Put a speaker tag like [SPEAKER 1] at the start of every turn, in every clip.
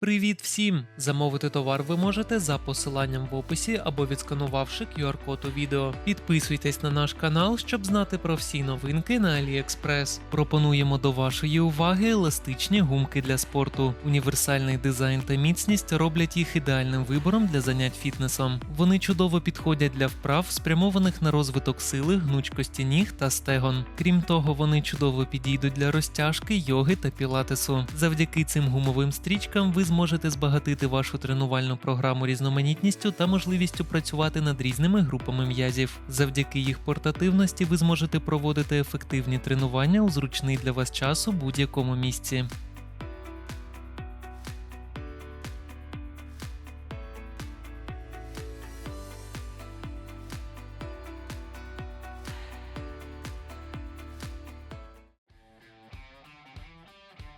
[SPEAKER 1] Привіт всім! Замовити товар ви можете за посиланням в описі або відсканувавши QR-код у відео. Підписуйтесь на наш канал, щоб знати про всі новинки на AliExpress. Пропонуємо до вашої уваги еластичні гумки для спорту. Універсальний дизайн та міцність роблять їх ідеальним вибором для занять фітнесом. Вони чудово підходять для вправ, спрямованих на розвиток сили, гнучкості ніг та стегон. Крім того, вони чудово підійдуть для розтяжки, йоги та пілатесу. Завдяки цим гумовим стрічкам ви зможете збагатити вашу тренувальну програму різноманітністю та можливістю працювати над різними групами м'язів. Завдяки їх портативності ви зможете проводити ефективні тренування у зручний для вас час у будь-якому місці.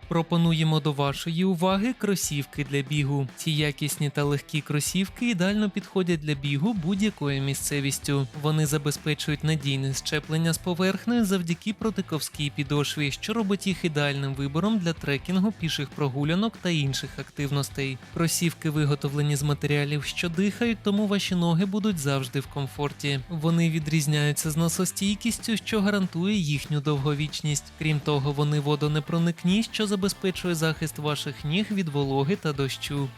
[SPEAKER 1] Пропонуємо до вашої уваги кросівки для бігу. Ці якісні та легкі кросівки ідеально підходять для бігу будь-якою місцевістю. Вони забезпечують надійне щеплення з поверхнею завдяки протиковській підошві, що робить їх ідеальним вибором для трекінгу, піших прогулянок та інших активностей. Кросівки виготовлені з матеріалів, що дихають, тому ваші ноги будуть завжди в комфорті. Вони відрізняються зносостійкістю, що гарантує їхню довговічність. Крім того, вони водонепроникні, що забезпечує захист ваших ніг від вологи та дощу.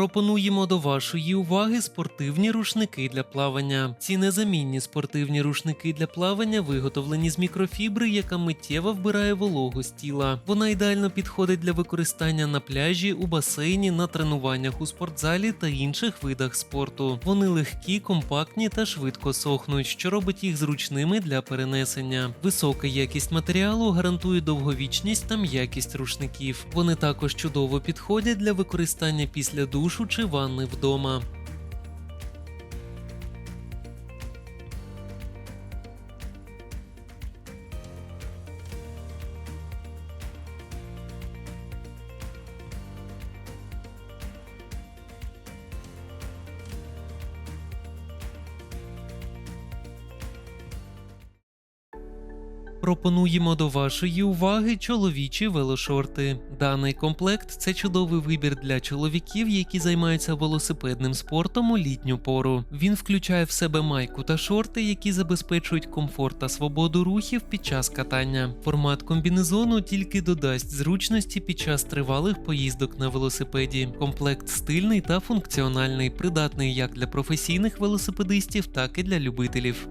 [SPEAKER 1] Пропонуємо до вашої уваги спортивні рушники для плавання. Ці незамінні спортивні рушники для плавання виготовлені з мікрофібри, яка миттєво вбирає вологу з тіла. Вона ідеально підходить для використання на пляжі, у басейні, на тренуваннях у спортзалі та інших видах спорту. Вони легкі, компактні та швидко сохнуть, що робить їх зручними для перенесення. Висока якість матеріалу гарантує довговічність та м'якість рушників. Вони також чудово підходять для використання після душу чи ванни вдома. Пропонуємо до вашої уваги чоловічі велошорти. Даний комплект це чудовий вибір для чоловіків, які займаються велосипедним спортом у літню пору. Він включає в себе майку та шорти, які забезпечують комфорт та свободу рухів під час катання. Формат комбінезону тільки додасть зручності під час тривалих поїздок на велосипеді. Комплект стильний та функціональний, придатний як для професійних велосипедистів, так і для любителів.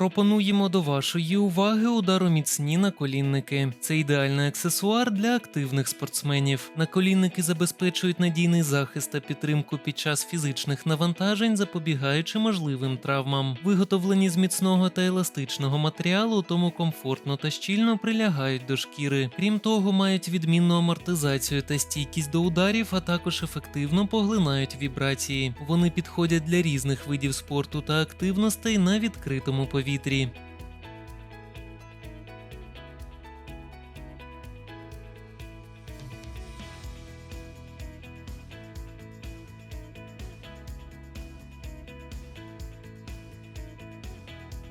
[SPEAKER 1] Пропонуємо до вашої уваги удароміцні наколінники. Це ідеальний аксесуар для активних спортсменів. Наколінники забезпечують надійний захист та підтримку під час фізичних навантажень, запобігаючи можливим травмам. Виготовлені з міцного та еластичного матеріалу, тому комфортно та щільно прилягають до шкіри. Крім того, мають відмінну амортизацію та стійкість до ударів, а також ефективно поглинають вібрації. Вони підходять для різних видів спорту та активностей на відкритому повітрі.